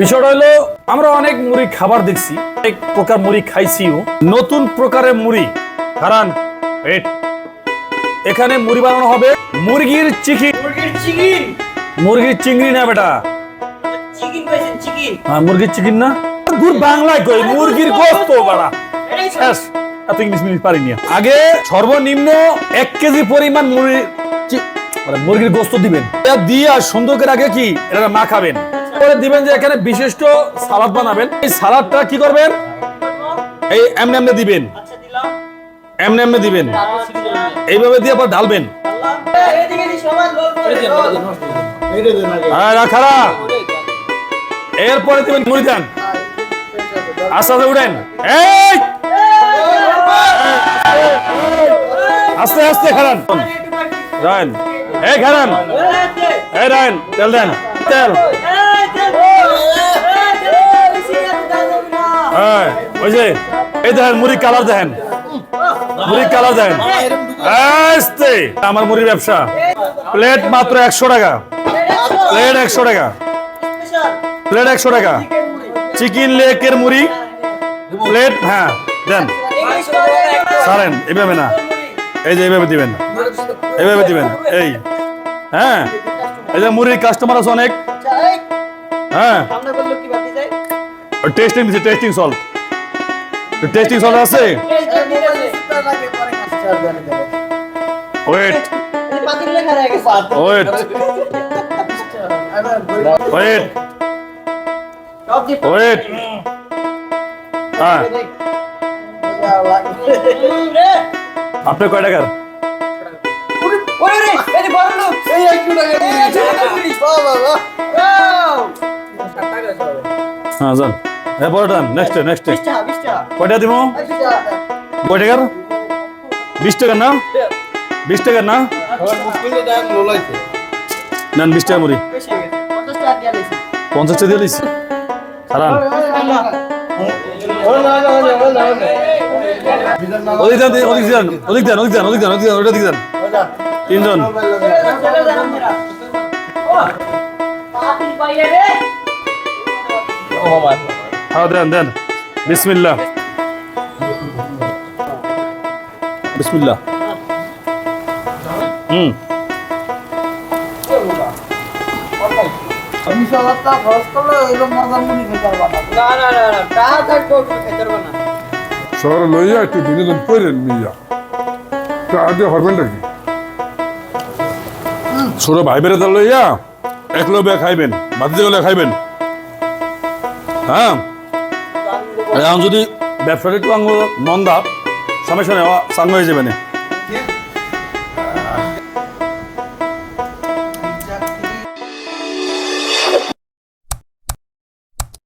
বিষয়টা হলো আমরা অনেক মুড়ি খাবার দেখছি এক প্রকার মুড়ি খাইছিও। নতুন প্রকারের মুড়ি কারণ এখানে মুড়ি বানানো হবে মুরগির চিকি মুরগির চিকেন? মুরগির চিংড়ি না বেটা? চিকেন পাইছেন চিকেন। হ্যাঁ মুরগির চিকেন না? দূর বাংলায় কই মুরগির গোস্ত বাড়া। শেষ। এত ইংলিশ মিনিট পারিনি। আগে সর্বনিম্ন এক কেজি পরিমাণ চি- মানে মুরগির গোস্ত দিবেন। দিয়ে সুন্দর করে আগে কি এটা মা পরে দিবেন যে এখানে বিশিষ্ট সালাদ বানাবেন। এই সালাদটা কি করবেন? এই এমনি এমনি দিবেন। এমনি এমনি দিবেন। এইভাবে দিয়ে আবার ঢালবেন। করে রাখারা। এরপরে দিবেন মুড়ি দেন। আস্তে আস্তে উঠেন আস্তে আস্তে খারান রায়ন। এই খারান এই রায়ন, তেল দেন। তেল। ওই যে এই দেখেন মুড়ি কালার দেখেন। মুড়ি কালার দেখেন। আমার মুড়ির ব্যবসা। প্লেট মাত্র একশো টাকা। প্লেট একশো টাকা। প্লেট একশো টাকা। চিকেন লেকের মুড়ি। প্লেট হ্যাঁ দেন। সারেন এভাবে না। এই যে এইভাবে দিবেন। এইভাবে দিবেন। এই হ্যাঁ। এই যে মুড়ির কাস্টমার আছে অনেক। হ্যাঁ। টেস্টিং দিচ্ছে টেস্টিং সল্ট টেস্টিং সল্ট আছে? ওয়েট ওয়েট ওয়েট ওয়েট হ্যাঁ আপনি কয় টাকার? হ্যাঁ যান। নেক্সট নেক্সট দিব না? না? নেন বিশ টাকা মুড়ি। পঞ্চাশটা দিয়ে দিস খারাপ ওদিক দেন ওদিক দেন ওদিক দেন ওদিক দেন ওদিক দেন ওদিক দেন ওটা দিক দেন তিনজন হ্যাঁ দেন দেন। বিসমিল্লাহ। বিসমিল্লাহ। হুম। শহরে লইয়া একটু বিনোদন করেন মিয়া তা আগে হবেন নাকি? ছোট ভাই বেড়ে লইয়া একলো বে খাইবেন বাতিতে গেলে খাইবেন। হ্যাঁ? এখন যদি ব্যবসাটা একটু আঙ্গ মন্দা সামনে সামনে সাঙ্গ হয়ে যাবে না।